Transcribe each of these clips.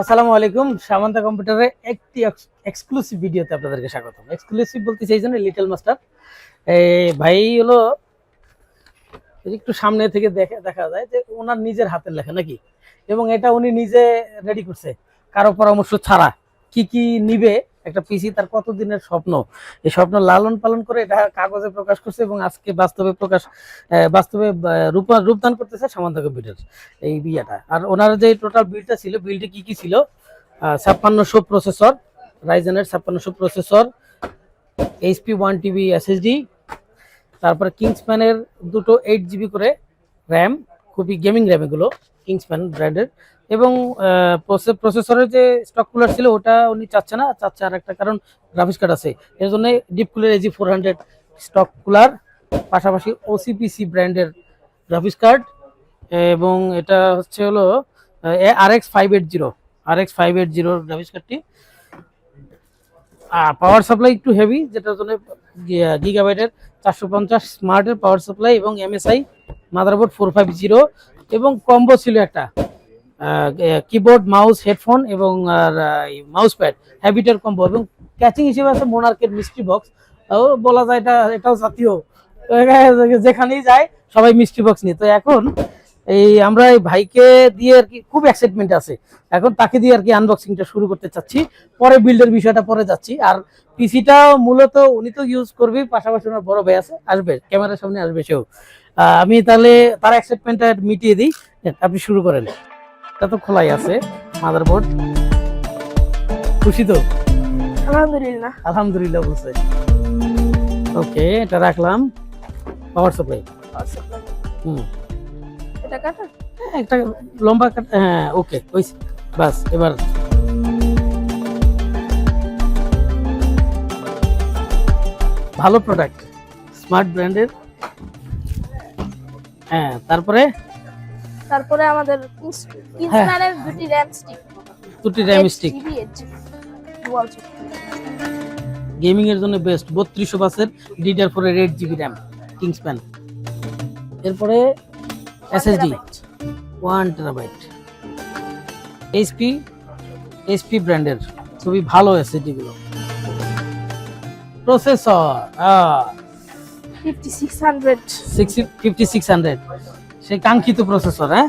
আসসালামু আলাইকুম, সামান্তা কম্পিউটারে একটি এক্সক্লুসিভ ভিডিওতে আপনাদেরকে স্বাগত এক্সক্লুসিভ বলতে চাইছেন লিটল মাস্টার ভাই হলো, একটু সামনে থেকে দেখে দেখা যায় যে ওনার নিজের হাতের লেখা নাকি? এবং এটা উনি নিজে রেডি করছে, কারও পরামর্শ ছাড়া। কি কি নিবে একটা পিসি তার কতদিনের স্বপ্ন? এই স্বপ্ন লালন পালন করে এটা কাগজে প্রকাশ করছে এবং আজকে বাস্তবে প্রকাশ বাস্তবে রূপদান করতেছে সামান্ত কম্পিউটার এই বিয়াটা। আর ওনার যে টোটাল বিলটা ছিল বিলটা কি কি ছিল? ছাপ্পান্নশো প্রসেসর রাইজেনের ছাপ্পান্নশো processor HP one TB SSD তারপরে কিংসম্যানের দুটো এইট জিবি করে র্যাম খুবই গেমিং র্যাম এগুলো। কিংসম্যান ব্র্যান্ডের এবং প্রসেসরের যে স্টক কুলার ছিল ওটা উনি চাচ্ছে না, চাচ্ছে আর একটা কারণ গ্রাফিক্স কার্ড আছে। এর জন্য deep cooler AG four hundred stock cooler পাশাপাশি ওসিপিসি ব্র্যান্ডের গ্রাফিক্স কার্ড এবং এটা হচ্ছে হলো R X five eight zero R X five eight জিরোর গ্রাফিক্স কার্ডটি পাওয়ার সাপ্লাই একটু হেভি যেটার জন্য গিগাবাইটের চারশো পঞ্চাশ স্মার্টের পাওয়ার সাপ্লাই এবং MSI motherboard four five zero এবং কম্বো ছিল একটা কিবোর্ড মাউস হেডফোন এবং মাউস প্যাড হ্যাবিটার কম্বো এবং ক্যাচিং হিসেবে আছে মোনার্কের মিস্ট্রি বক্স বলা যায় এটা, এটাও জাতীয়। যেখানেই যায়, সবাই মিষ্টি বক্স নিয়ে। তো এখন এই আমরা এই ভাইকে দিয়ে আর কি খুব এক্সাইটমেন্ট আছে। এখন তাকে দিয়ে আর কি আনবক্সিংটা শুরু করতে চাচ্ছি। পরে বিল্ডের বিষয়টা পরে যাচ্ছি। আর পিসিটা মূলত উনি তো ইউজ করবে পাশাপাশি ওনার বড় ভাই আছে, আসবে, ক্যামেরার সামনে আসবে সেও। আমি তাহলে তার এক্সাইটমেন্টটা মিটিয়ে দিই। আপনি শুরু করেন। এটা তো খোলাই আছে মাদারবোর্ড খুশি তো? আলহামদুলিল্লাহ। আলহামদুলিল্লাহ বলছে। ওকে এটা রাখলাম। পাওয়ার সাপ্লাই হুম। এটা কাটা? হ্যাঁ, একটা লম্বা কাটা হ্যাঁ ওকে ওই বাস এবার। ভালো প্রোডাক্ট স্মার্ট ব্র্যান্ডের হ্যাঁ তারপরে? তারপরে আমাদের কিংসম্যানের দুটি র্যাম স্টিক দুটি র্যাম স্টিক গেমিং এর জন্য বেস্ট বত্রিশশো বাসের DDR four eight GB RAM Kingsman এরপরে SSD one terabyte HP HP ব্র্যান্ডের খুবই ভালো এসএসডি গুলো। Processor fifty six hundred sixty fifty six hundred সেই কাঙ্ক্ষিত প্রসেসর হ্যাঁ?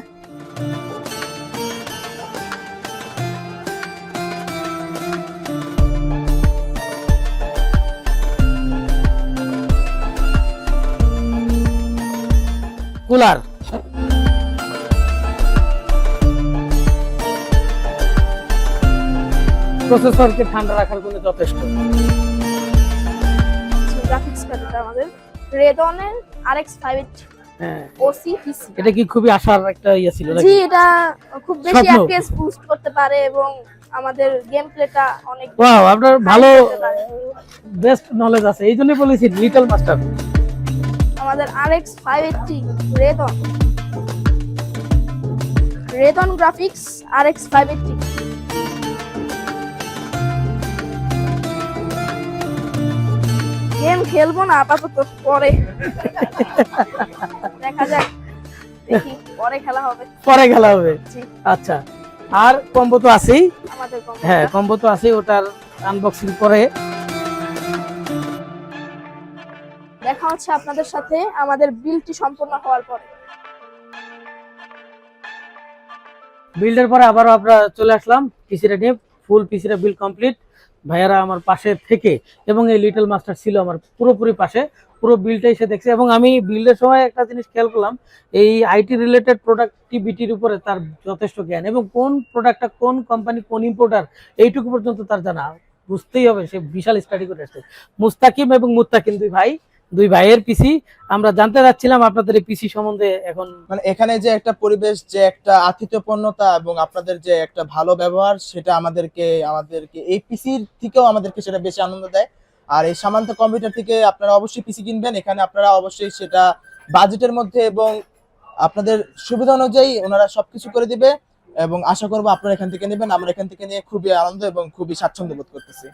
কুলার প্রসেসরকে ঠান্ডা রাখার জন্য যথেষ্ট গ্রাফিক্স কার্ড আমাদের। রেডনের আরএক্স 580 ওসি পিসি এটা কি খুবই আশার একটা ইয়া ছিল জি এটা খুব বেশি অ্যাক্সেস বুস্ট করতে পারে এবং আমাদের গেম প্লেটা অনেক ওয়াও আপনার ভালো বেস্ট নলেজ আছে। এইজন্যই বলেছি লিটল মাস্টার আমাদের RX 580 Radeon Radeon graphics RX 580 game খেলব না আপাতত পরে। দেখা যাক দেখি পরে খেলা হবে। পরে খেলা হবে। আচ্ছা আর কম্বো তো আছেই। হ্যাঁ কম্বো তো আছেই ওটার আনবক্সিং করে দেখা হচ্ছে আপনাদের সাথে আমাদের বিলটি সম্পূর্ণ হওয়ার পরে। বিল্ডের পরে আবারও আমরা চলে আসলাম পিসিটা নিয়ে ফুল পিসিটা বিল কমপ্লিট ভাইয়ারা আমার পাশে থেকে এবং এই লিটল মাস্টার ছিল আমার পুরোপুরি পাশে, পুরো বিলটা এসে দেখছে এবং আমি বিলের সময় একটা জিনিস খেয়াল করলাম, এই আইটি রিলেটেড প্রোডাক্টিভিটির উপরে তার যথেষ্ট জ্ঞান এবং কোন প্রোডাক্টটা কোন কোম্পানি কোন ইম্পোর্টার এইটুকু পর্যন্ত তার জানা। বুঝতেই হবে, সে বিশাল স্টাডি করে আসছে। মুস্তাকিম এবং মুত্তাকিম দুই ভাই দুই ভাইয়ের পিসি আমরা জানতে চাচ্ছিলাম আপনাদের পিসি সম্বন্ধে এখন মানে এখানে যে একটা পরিবেশ, যে একটা আতিথ্যপূর্ণতা এবং আপনাদের যে একটা ভালো ব্যবহার, সেটা আমাদেরকে আমাদেরকে, এই পিসির থেকেও আমাদেরকে সেটা বেশি আনন্দ দেয়। আর এই সামান্ত কম্পিউটার থেকে আপনারা অবশ্যই পিসি কিনবেন। এখানে আপনারা অবশ্যই সেটা বাজেটের মধ্যে এবং আপনাদের সুবিধা অনুযায়ী ওনারা সবকিছু করে দিবে এবং আশা করব আপনারা এখান থেকে নেবেন। আমরা এখান থেকে নিয়ে খুবই আনন্দ এবং খুবই স্বাচ্ছন্দ্য বোধ করতেছি।